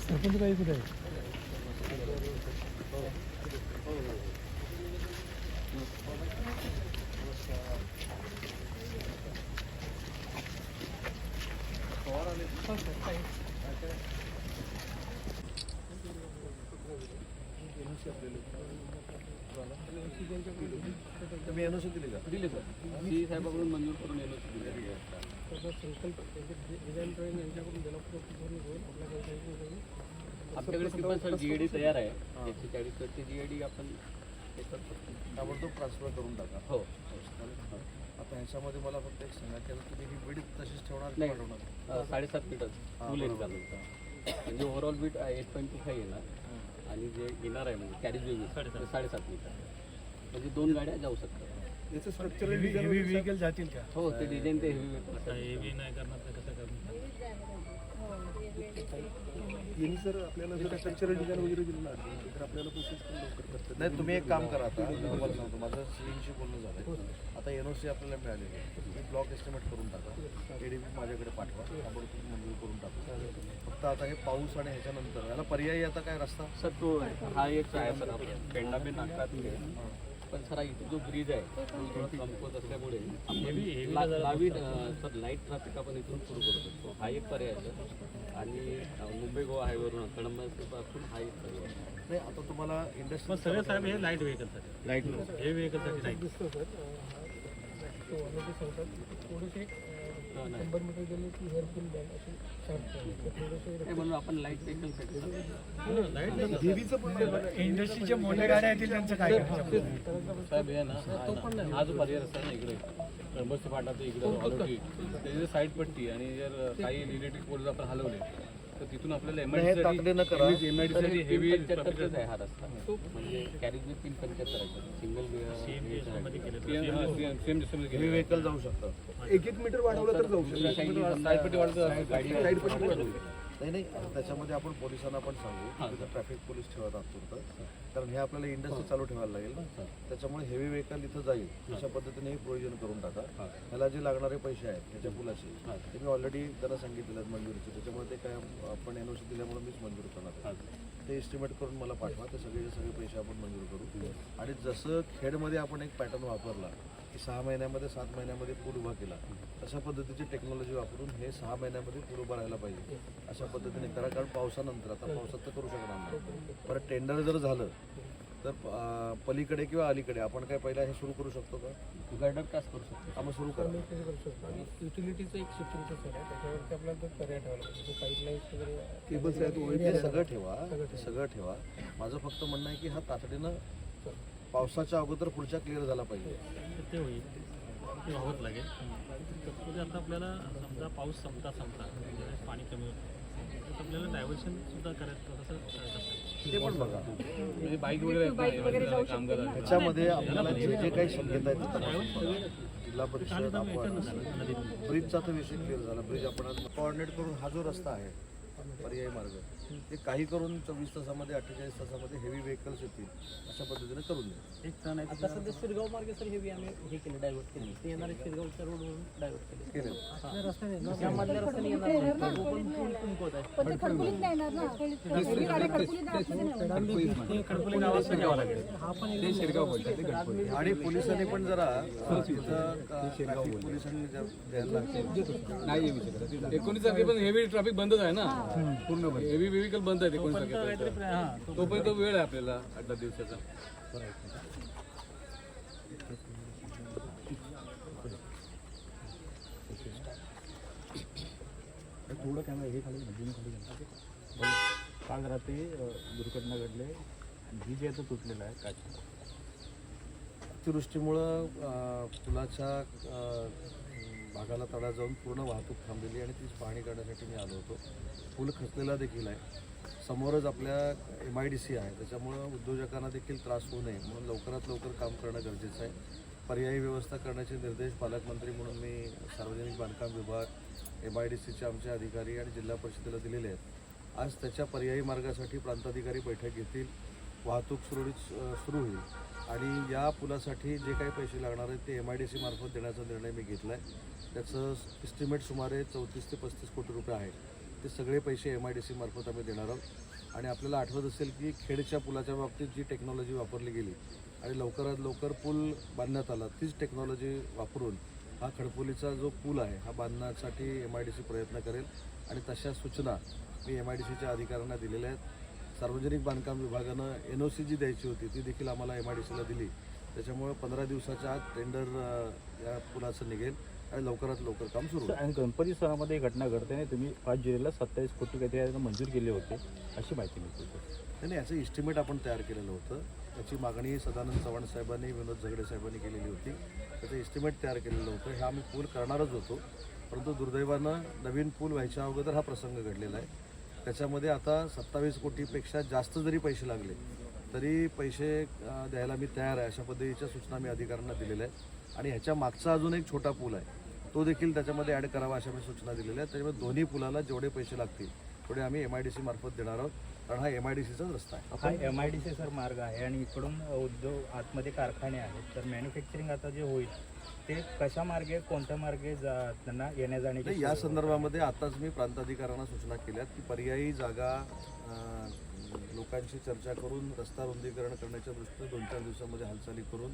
सरपंच काय कुठे आहे तुम्ही एनओसी दिली का दिले सर सी साहेबाकडून मंजूर करून येलो दिले आपल्याकडे ती पण सर जीएडी तयार आहे. एकशे चाळीस ची जीएडी आपण हे करतो. ताबडतोब ट्रान्सफर करून टाका. हो. आता ह्याच्यामध्ये मला फक्त एक सांगा की तुम्ही ही बीड तशीच ठेवणार नाही. साडेसात हा, फुल म्हणजे overall beat eight point two five येणार. आणि जे येणार आहे म्हणजे कॅरेज वे ते साडेसात मीटर. म्हणजे दोन गाड्या जाऊ शकतात. याचं स्ट्रक्चरल हेवी व्हेकल जातील का? हो ते डिझाईन ते हेवी हेवी नाही करणार तर कसं करणार? यांनी सर आपल्याला जर स्ट्रक्चरल डिझाईन वगैरे दिलं ना तर आपल्याला प्रोसेस पण लवकर करतात नाही तुम्ही एक काम करा आता. सांगतो माझं सीएनशी बोलणं झालं आता एनओसी आपल्याला मिळालेली आहे. तुम्ही ब्लॉक एस्टिमेट करून टाका. एडीपी माझ्याकडे पाठवा. आपण तुम्ही मंजूर करून टाकू. फक्त आता हे पाऊस आणि ह्याच्यानंतर याला पर्यायी आता काय रस्ता? सर तो हा एक आहे सर पेंडा बी नाकात पण सर इथे जो ब्रिज आहे तो थोडा कमकुवत असल्यामुळे आपण लाइट ट्रॅफिक आपण इथून सुरू करू शकतो. हा एक पर्याय आहे. सर आणि मुंबई गोवा हायवेवरून कळंबापासून हा एक आहे. नाही आता तुम्हाला इंडस्ट्री मग सगळे साहेब हे लाइट व्हेकलसाठी लाइट हे व्हेकलसाठी नाही दिसतो सर. थोडेसे शंभर मीटर गेले की हेअरफुल असे म्हणून आपण लाइट व्हेकलसाठी लाइट देवीचं पण इंडस्ट्रीच्या मोठ्या गाड्या येतील त्यांचं काय साहेब हे ना हा- हा. जो पर्याय रस्ता ना इकडे कळंबसच्या फाटा ते इकडे ऑलरेडी त्याची साईड पट्टी आणि जर काही रिलेटेड पोल्स आपण हलवले तर तिथून आपल्याला हे तातडीनं करा. एमआयडी साठी हेवी पंच्याहत्तरच आहे हा रस्ता. म्हणजे कॅरेज वे तीन पंच्याहत्तर आहे. सिंगल सेम जसं हेवी व्हेकल जाऊ शकतं. एक एक मीटर वाढवलं तर जाऊ शकतो. साईड पट्टी वाढत गाडी साईड पट्टी वाढवली. नाही नाही. त्याच्यामध्ये आपण पोलिसांना पण सांगू ट्रॅफिक पोलीस ठेवत आहोत कारण हे आपल्याला इंडस्ट्री चालू ठेवायला लागेल. ना त्याच्यामुळे हेवी व्हेकल इथं जाईल. अशा पद्धतीने हे प्रोव्हिजन करून टाका. ह्याला जे लागणारे पैसे आहेत त्याच्या पुलाचे ते मी ऑलरेडी त्यांना सांगितलेलं मंजुरीचे. त्याच्यामुळे ते काय आपण एनओसी दिल्यामुळे मीच मंजूर करणार आहे. ते एस्टिमेट करून मला पाठवा. ते सगळे सगळे पैसे आपण मंजूर करू. आणि जसं खेडमध्ये आपण एक पॅटर्न वापरला की सहा महिन्यामध्ये सात महिन्यामध्ये पूल उभा केला. तशा पद्धतीची टेक्नॉलॉजी वापरून हे सहा महिन्यामध्ये पूल उभा राहायला पाहिजे. अशा पद्धतीने करा कारण पावसानंतर आता पावसात तर करू शकणार नाही. परत टेंडर जर झालं तर पलीकडे किंवा अलीकडे आपण काय पहिला हे सुरू करू शकतो का? गर्डर कास करू शकतो. आपण सुरू करा. शकतो. आणि युटिलिटीचं एक आहे. त्याच्यावरती आपल्याला तो पर्याय ठेवायला पाहिजे. पाईपलाईन्स वगैरे केबल्स आहेत सगळं ठेवा. सगळं ठेवा. माझं फक्त म्हणणं आहे की हा तातडीनं पावसाच्या अगोदर पुढच्या क्लिअर झाला पाहिजे. ते होईल. ते व्हावंच लागेल. तत्पूर्वी आता आपल्याला समजा पाऊस संपता संपता ज्यावेळेस पाणी कमी होतं. तर आपल्याला डायव्हर्शन सुद्धा करायचं तसं. ते पण बघा. म्हणजे बाईक वगैरे आहेत आहेत. ह्याच्यामध्ये आपल्याला जे जे काही शक्यता आहे ते तपासून बघा. जिल्हा परिषद आपण ब्रिजचा तर विषय क्लिअर झाला. ब्रिज आपण कॉर्डिनेट करून हा जो रस्ता आहे पर्यायी मार्ग. ते काही करून चोवीस तासामध्ये अठ्ठेचाळीस तासामध्ये हेवी व्हेकल्स येतील अशा पद्धतीने करून द्या एक टन आहे आता सध्या शिरगाव मार्गे सर हेवी आम्ही हे केले डायव्हर्ट केले. ते येणारे शिरगावच्या रोडवरून डायव्हर्ट केले. केले. मधल्या रस्त्याने येणार नाही. तो पण पूल आहे. ते खडकुलीत नाही येणार ना. खडकुलीत नाही आणि पोलिसांनी पण जरा अ, तिथं ट्रॅफिक पोलिसांनी जरा द्यायला लागतील एकोणीस तारखेपर्यंत हेवी ट्रॅफिक बंदच आहे ना. पूर्ण हेवी व्हेकल बंद आहे एकोणीस तारखेपर्यंत काहीतरी प्र- हां तोपर्यंत. वेळ आहे आपल्याला आठ दहा दिवसाचा काल रात्री दुर्घटना घडली वीज याचं तुटलेलं आहे काच अतिवृष्टीमुळं पुलाच्या अ, भागाला तडा जाऊन पूर्ण वाहतूक थांबलेली आणि तीच पाहणी करण्यासाठी मी आलो होतो. पूल खचलेला देखील आहे. समोरच आपल्या एम आय डी सी आहे. त्याच्यामुळं उद्योजकांना देखील त्रास होऊ नये म्हणून लवकरात लवकर काम करणं गरजेचं आहे. पर्यायी व्यवस्था करण्याचे निर्देश पालकमंत्री म्हणून मी सार्वजनिक बांधकाम विभाग एम आय डी सीचे आमचे अधिकारी आणि जिल्हा परिषदेला दिलेले आहेत. आज त्याच्या पर्यायी मार्गासाठी प्रांताधिकारी बैठक घेतील. वाहतूक सुरळीत सुरू होईल. आणि या पुलासाठी जे काही पैसे लागणार आहेत ते एम आय डी सी मार्फत देण्याचा निर्णय मी घेतला आहे त्याचं इस्टिमेट सुमारे चौतीस ते पस्तीस कोटी रुपये आहे. ते सगळे पैसे एम आय डी सी मार्फत आम्ही देणार आहोत. आणि आपल्याला आठवत असेल की खेडच्या पुलाच्या बाबतीत जी टेक्नॉलॉजी वापरली गेली आणि लवकरात लवकर पूल बांधण्यात आला तीच टेक्नॉलॉजी वापरून हा खडपोलीचा जो पूल आहे हा बांधण्यासाठी एम आय डी सी प्रयत्न करेल. आणि तशा सूचना मी एम आय डी सीच्या अधिकाऱ्यांना दिलेल्या आहेत. सार्वजनिक बांधकाम विभागानं एन ओ सी जी द्यायची होती ती देखील आम्हाला एम आय डी सीला दिली. त्याच्यामुळे पंधरा दिवसाच्या आत टेंडर या पुलाचं निघेल आणि लवकरात लवकर काम सुरू आणि गणपती सणामध्ये ही घटना घडते आणि तुम्ही पाच जुलैला सत्तावीस कोटी काहीतरी मंजूर केले होते अशी माहिती मिळते नाही नाही, याचं इस्टिमेट आपण तयार केलेलं होतं. त्याची मागणी सदानंद चव्हाण साहेबांनी विनोद झगडे साहेबांनी केलेली होती. त्याचं इस्टिमेट तयार केलेलं होतं. हे आम्ही पूल करणारच होतो. परंतु दुर्दैवानं नवीन पूल व्हायच्या अगोदर हा प्रसंग घडलेला आहे. त्याच्यामध्ये आता सत्तावीस कोटीपेक्षा जास्त जरी पैसे लागले तरी पैसे द्यायला मी तयार आहे अशा पद्धतीच्या सूचना मी अधिकाऱ्यांना दिलेल्या आहेत. आणि ह्याच्या मागचा अजून एक छोटा पूल आहे तो देखील त्याच्यामध्ये ॲड करावा अशा मी सूचना दिलेल्या आहेत. त्याच्यामुळे दोन्ही पुलाला जेवढे पैसे लागतील तेवढे आम्ही एम आय डी सी मार्फत देणार आहोत कारण हा एम आय डी सीचाच रस्ता आहे. हा M I D C sir मार्ग आहे आणि इकडून उद्योग आतमध्ये कारखाने आहेत. तर मॅन्युफॅक्चरिंग आता जे होईल ते कशा मार्गे कोणत्या मार्गे जा त्यांना येण्या जाण्याची नाही या संदर्भामध्ये आताच मी प्रांताधिकाऱ्यांना सूचना केल्यात की पर्यायी जागा अं, लोकांशी चर्चा करून रस्ता रुंदीकरण करण्याच्या दृष्टीने दोन चार दिवसामध्ये हालचाली करून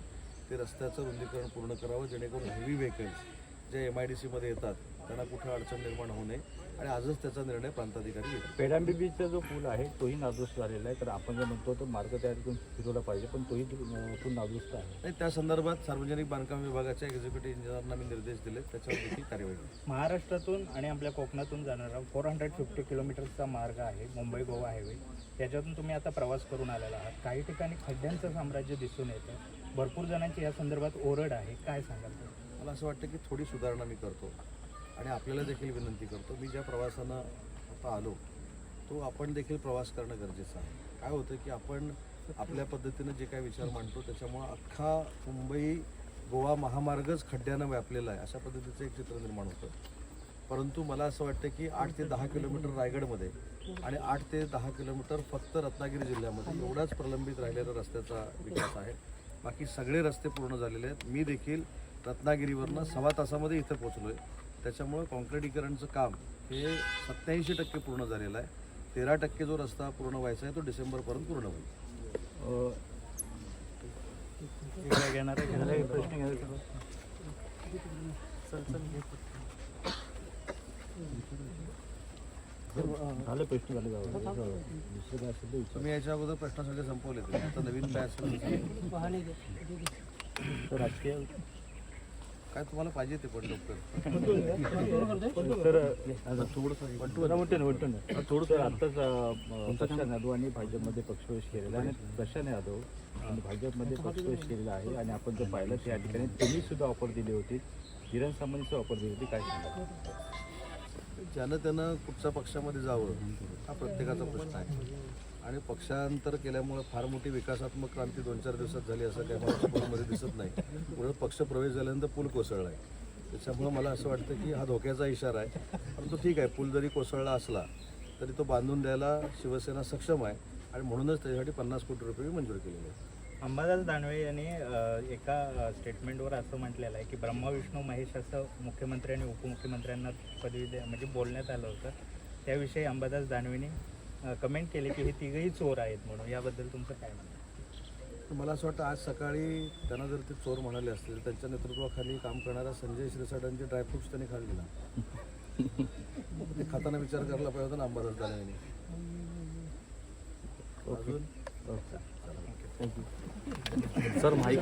ते रस्त्याचं रुंदीकरण पूर्ण करावं जेणेकरून हेवी व्हेकल्स जे एम आय डी सीमध्ये येतात त्यांना कुठं अडचण निर्माण होऊ नये. आणि आजच त्याचा निर्णय प्रांताधिकारी घेतील पेडांबी बीचचा जो पूल आहे तोही नादुरुस्त झालेला आहे. तर आपण जे म्हणतो तो मार्ग तयार करून फिरवला पाहिजे. पण तोही पूल नादुरुस्त आहे. नाही त्या संदर्भात सार्वजनिक बांधकाम विभागाच्या एक्झिक्युटिव्ह इंजिनियरना मी निर्देश दिले. त्याच्यावर देखील कार्यवाही होईल. महाराष्ट्रातून आणि आपल्या कोकणातून जाणारा फोर हंड्रेड फिफ्टी किलोमीटरचा मार्ग आहे मुंबई गोवा हायवे त्याच्यातून तुम्ही आता प्रवास करून आलेला आहात. काही ठिकाणी खड्ड्यांचं साम्राज्य दिसून येतं. भरपूर जणांची या संदर्भात ओरड आहे. काय सांगाल? तुम्ही? मला असं वाटतं की थोडी सुधारणा मी करतो. आणि आपल्याला देखील विनंती करतो मी ज्या प्रवासानं आता आलो तो आपण देखील प्रवास करणं गरजेचं आहे. काय होतं की आपण आपल्या पद्धतीनं जे काही विचार मांडतो त्याच्यामुळं अख्खा मुंबई गोवा महामार्गच खड्ड्यानं व्यापलेला आहे अशा पद्धतीचं एक चित्र निर्माण होतं. परंतु मला असं वाटतं की आठ ते दहा किलोमीटर रायगडमध्ये आणि आठ ते दहा किलोमीटर फक्त रत्नागिरी जिल्ह्यामध्ये एवढाच प्रलंबित राहिलेला रस्त्याचा विकास आहे. बाकी सगळे रस्ते पूर्ण झालेले आहेत. मी देखील रत्नागिरीवरनं सव्वा तासामध्ये इथं पोचलो आहे त्याच्यामुळं कॉन्क्रिटीकरणचं काम हे सत्याऐंशी टक्के पूर्ण झालेलं आहे. तेरा टक्के जो रस्ता पूर्ण व्हायचा आहे तो डिसेंबरपर्यंत पूर्ण होईल. हे. तुम्ही याच्या अगोदर प्रश्न सगळे संपवले तुम्ही आता नवीन काय राजकीय काय तुम्हाला पाहिजे ते पण डॉक्टर थोडंसं आत्ताच प्रशांत यादव आणि भाजपमध्ये पक्षप्रवेश केलेला आणि प्रशांत यादव आणि भाजपमध्ये पक्षप्रवेश केलेला आहे. आणि आपण जर पाहिलं त्या ठिकाणी त्यांनी सुद्धा ऑफर दिली होती. किरण सामान्यची ऑफर दिली होती. काय सांगा ज्यानं त्यानं कुठच्या पक्षामध्ये जावं हा प्रत्येकाचा प्रश्न आहे. आणि पक्षांतर केल्यामुळे फार मोठी विकासात्मक क्रांती दोन चार दिवसात झाली असं काही मला पूलमध्ये दिसत नाही. पुढे पक्ष प्रवेश झाल्यानंतर पूल कोसळला आहे त्याच्यामुळं मला असं वाटतं की हा धोक्याचा इशारा आहे. परंतु ठीक आहे पूल जरी कोसळला असला तरी तो बांधून द्यायला शिवसेना सक्षम आहे आणि म्हणूनच त्याच्यासाठी पन्नास कोटी रुपये मंजूर केलेले आहेत. अंबादास दानवे यांनी एका स्टेटमेंटवर असं म्हटलेलं आहे की ब्रह्मविष्णू महेश असं मुख्यमंत्री आणि उपमुख्यमंत्र्यांना पदवी द्या म्हणजे बोलण्यात आलं होतं. त्याविषयी अंबादास दानवेने कमेंट केली की हे तिघही चोर आहेत म्हणून. याबद्दल तुमचं काय म्हणणं मला असं वाटतं आज सकाळी त्यांना जर ते चोर म्हणाले असतील त्यांच्या नेतृत्वाखाली काम करणाऱ्या संजय शिरसाटांचे ड्रायफ्रुट्स त्यांनी खाल्ले ना ते खाताना विचार करायला पाहिजे होता ना अंबादास दानवेने. अजून? Sir mike.